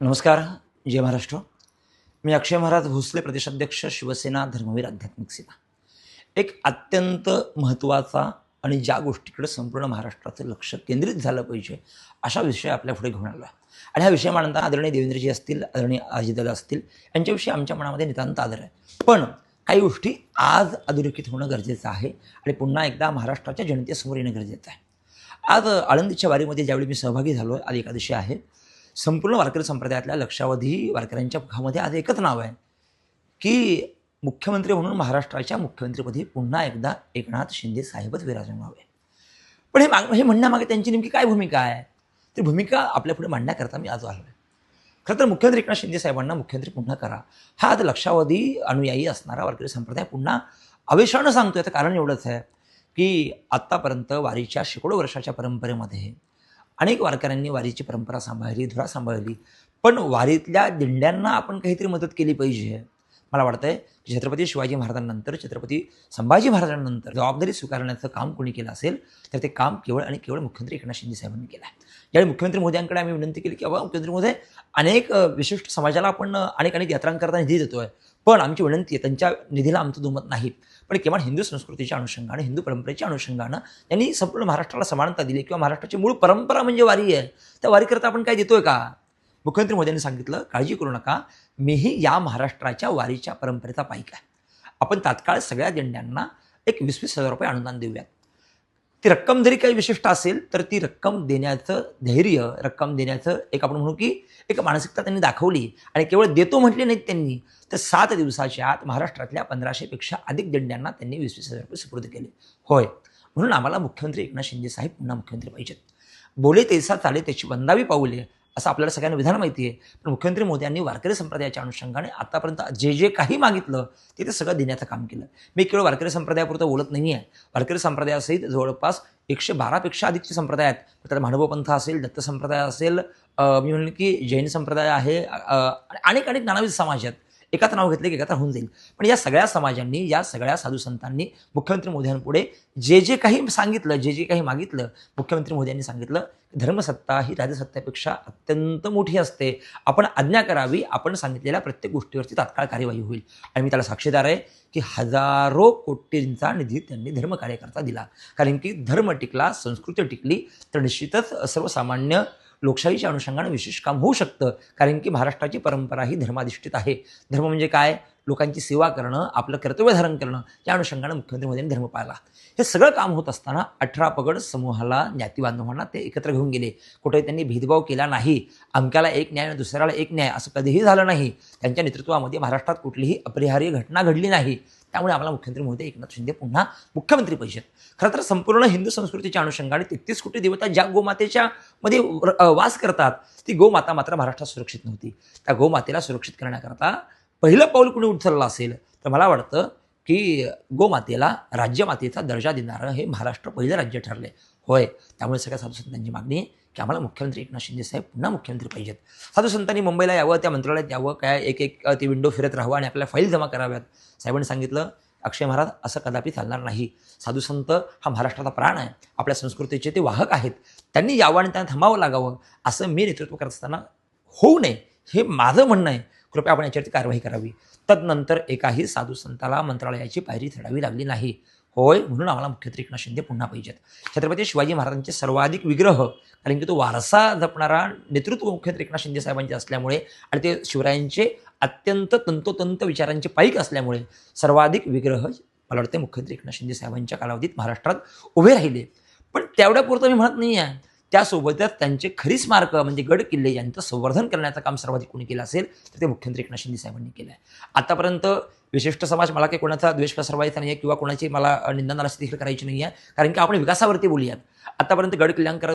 नमस्कार जय महाराष्ट्र. मी अक्षय महाराज भोसले प्रदेशाध्यक्ष शिवसेना धर्मवीर आध्यात्मिक सेना. एक अत्यंत महत्त्वाचा आणि ज्या गोष्टीकडे संपूर्ण महाराष्ट्राचं लक्ष केंद्रित झालं पाहिजे अशा विषय आपल्या पुढे घेऊन आला आणि हा विषय मांडताना आदरणीय देवेंद्रजी असतील आदरणीय अजितदादा असतील यांच्याविषयी आमच्या मनामध्ये नितांत आदर आहे. पण काही गोष्टी आज अधोरेखित होणं गरजेचं आहे आणि पुन्हा एकदा महाराष्ट्राच्या जनतेसमोर येणं गरजेचं आहे. आज आळंदीच्या वारीमध्ये ज्यावेळी मी सहभागी झालो आहे आज एकादशी आहे. संपूर्ण वारकरी संप्रदायातल्या लक्षावधी वारकऱ्यांच्या मुखामध्ये आज एकच नाव आहे. की मुख्यमंत्री म्हणून महाराष्ट्राच्या मुख्यमंत्रीपदी पुन्हा एकदा एकनाथ शिंदे साहेबच विराजमान व्हावे. पण हे माग हे म्हणण्यामागे त्यांची नेमकी काय भूमिका आहे? ती भूमिका आपल्यापुढे मांडण्याकरता मी आज आलो आहे खरं तर मुख्यमंत्री एकनाथ शिंदे साहेबांना मुख्यमंत्री पुन्हा करा. हा आज लक्षावधी अनुयायी असणारा वारकरी संप्रदाय पुन्हा आवेशानं सांगतो याचं कारण एवढंच आहे की आत्तापर्यंत वारीच्या शेकडो वर्षाच्या परंपरेमध्ये अनेक वारकऱ्यांनी वारीची परंपरा सांभाळली धुरा सांभाळली. पण वारीतल्या दिंड्यांना आपण काहीतरी मदत केली पाहिजे. मला वाटतंय की छत्रपती शिवाजी महाराजांनंतर छत्रपती संभाजी महाराजांनंतर जबाबदारी स्वीकारण्याचं काम कोणी केलं असेल तर ते काम केवळ आणि केवळ मुख्यमंत्री एकनाथ शिंदे साहेबांनी केलं आहे. यावेळी मुख्यमंत्री मोदयांकडे आम्ही विनंती केली की बाबा मुख्यमंत्री मोदी अनेक विशिष्ट समाजाला आपण अनेक अनेक यात्रांकरता निधी आहे पण आमची विनंती आहे त्यांच्या निधीला आमचं दुमत नाही. पण किमान हिंदू संस्कृतीच्या अनुषंगाने हिंदू परंपरेच्या अनुषंगानं त्यांनी संपूर्ण महाराष्ट्राला समानता दिली किंवा महाराष्ट्राची मूळ परंपरा म्हणजे वारी आहे. त्या वारीकरता आपण काय देतोय का? मुख्यमंत्री मोदींनी सांगितलं काळजी करू नका मीही या महाराष्ट्राच्या वारीच्या परंपरेचा पाईक आहे. आपण तात्काळ सगळ्या दिंड्यांना एक वीस वीस हजार रुपये अनुदान देऊयात. ती रक्कम जरी काही विशिष्ट असेल तर ती रक्कम देण्याचं धैर्य रक्कम देण्याचं एक आपण म्हणू की एक मानसिकता त्यांनी दाखवली आणि केवळ देतो म्हटले नाहीत त्यांनी तर सात दिवसाच्या आत महाराष्ट्रातल्या पंधराशेपेक्षा अधिक दिंड्यांना त्यांनी वीस वीस हजार रुपये सुपूर्द केले. होय. म्हणून आम्हाला मुख्यमंत्री एकनाथ शिंदे साहेब पुन्हा मुख्यमंत्री पाहिजेत. बोले तेसा चाले त्याची वंदावी पाऊले. असं आपल्याला सगळ्यांना विधान माहिती आहे. पण मुख्यमंत्री मोदी यांनी वारकरी संप्रदायाच्या अनुषंगाने आतापर्यंत जे जे काही मागितलं ते ते सगळं देण्याचं काम केलं. मी केवळ वारकरी संप्रदायापुरतं बोलत नाही आहे वारकरी संप्रदायासहित जवळपास एकशे बारापेक्षा अधिकचे संप्रदाय आहेत. त्यात मानव असेल दत्त संप्रदाय असेल मी म्हणेन की जैन संप्रदाय आहे आणि अनेक अनेक नानाविध समाज आहेत. एकाच नाव घेतलं की एकाच होऊन जाईल. पण या सगळ्या समाजांनी या सगळ्या साधू संतांनी मुख्यमंत्री मोदयांपुढे जे जे काही सांगितलं जे जे काही मागितलं मुख्यमंत्री मोदयांनी सांगितलं धर्मसत्ता ही राजसत्तेपेक्षा अत्यंत मोठी असते. आपण आज्ञा करावी आपण सांगितलेल्या प्रत्येक गोष्टीवरती तात्काळ कार्यवाही होईल. आणि मी त्याला साक्षीदार आहे की हजारो कोटींचा निधी त्यांनी धर्मकार्यकर्ता दिला. कारण की धर्म टिकला संस्कृती टिकली तर निश्चितच सर्वसामान्य लोकशाहीच्या अनुषंगानं विशेष काम होऊ शकतं कारण की महाराष्ट्राची परंपरा ही धर्माधिष्ठित आहे. धर्म म्हणजे काय? लोकांची सेवा करणं आपलं कर्तव्य धारण करणं या अनुषंगानं मुख्यमंत्री मोदींनी धर्म पाळला. हे सगळं काम होत असताना अठरा पगड समूहाला ज्ञाती बांधवांना ते एकत्र घेऊन गेले. कुठे त्यांनी भेदभाव केला नाही. अमक्याला एक न्याय आणि दुसऱ्याला एक न्याय असं कधीही झालं नाही. त्यांच्या नेतृत्वामध्ये महाराष्ट्रात कुठलीही अपरिहार्य घटना घडली नाही. त्यामुळे आम्हाला मुख्यमंत्री मोदी एकनाथ शिंदे पुन्हा मुख्यमंत्री परिषद. खरं तर संपूर्ण हिंदू संस्कृतीच्या अनुषंगाने तेहतीस कोटी देवता ज्या गोमातेच्या मध्ये वास करतात ती गोमाता मात्र महाराष्ट्रात सुरक्षित नव्हती. त्या गोमातेला सुरक्षित करण्याकरता पहिलं पाऊल कुणी उचललं असेल तर मला वाटतं की गोमातेला राज्यमातेचा दर्जा देणारं हे महाराष्ट्र पहिलं राज्य ठरले होय त्यामुळे सगळ्या साधुसंतांची मागणी की आम्हाला मुख्यमंत्री एकनाथ शिंदे साहेब पुन्हा मुख्यमंत्री पाहिजेत. साधुसंतांनी मुंबईला यावं त्या मंत्रालयात यावं काय एक एक ती विंडो फिरत राहावं आणि आपल्याला फाईल जमा कराव्यात. साहेबांनी सांगितलं अक्षय महाराज असं कदापि चालणार नाही. साधुसंत हा महाराष्ट्राचा प्राण आहे. आपल्या संस्कृतीचे ते वाहक आहेत. त्यांनी यावं आणि त्यांना थांबावं लागावं असं मी नेतृत्व करत असताना होऊ नये हे माझं म्हणणं आहे. कृपया आपण याच्यावरती कारवाई करावी. तदनंतर एकाही साधू संताला मंत्रालयाची पायरी चढावी लागली नाही. होय म्हणून आम्हाला मुख्यमंत्री एकनाथ शिंदे पुन्हा पाहिजेत. छत्रपती शिवाजी महाराजांचे सर्वाधिक विग्रह कारण की तो वारसा जपणारा नेतृत्व मुख्यमंत्री एकनाथ शिंदे साहेबांचे असल्यामुळे आणि ते शिवरायांचे अत्यंत तंतोतंत विचारांचे पाईक असल्यामुळे सर्वाधिक विग्रह मला वाटते मुख्यमंत्री एकनाथ शिंदे साहेबांच्या कालावधीत महाराष्ट्रात उभे राहिले. पण तेवढ्यापुरतं मी म्हणत नाही आहे त्यासोबतच त्यांचे खरी स्मारक म्हणजे गड किल्ले यांचं संवर्धन करण्याचं काम सर्वाधिक कोणी केलं असेल तर ते मुख्यमंत्री एकनाथ शिंदे साहेबांनी केलं आहे आतापर्यंत विशिष्ट समाज मला काही कोणाचा द्वेष पसरवायचा नाही आहे किंवा कोणाची मला निंदनाला देखील करायची नाही आहे कारण की आपण विकासावरती बोलूयात. आतापर्यंत गड किल्ल्यांकर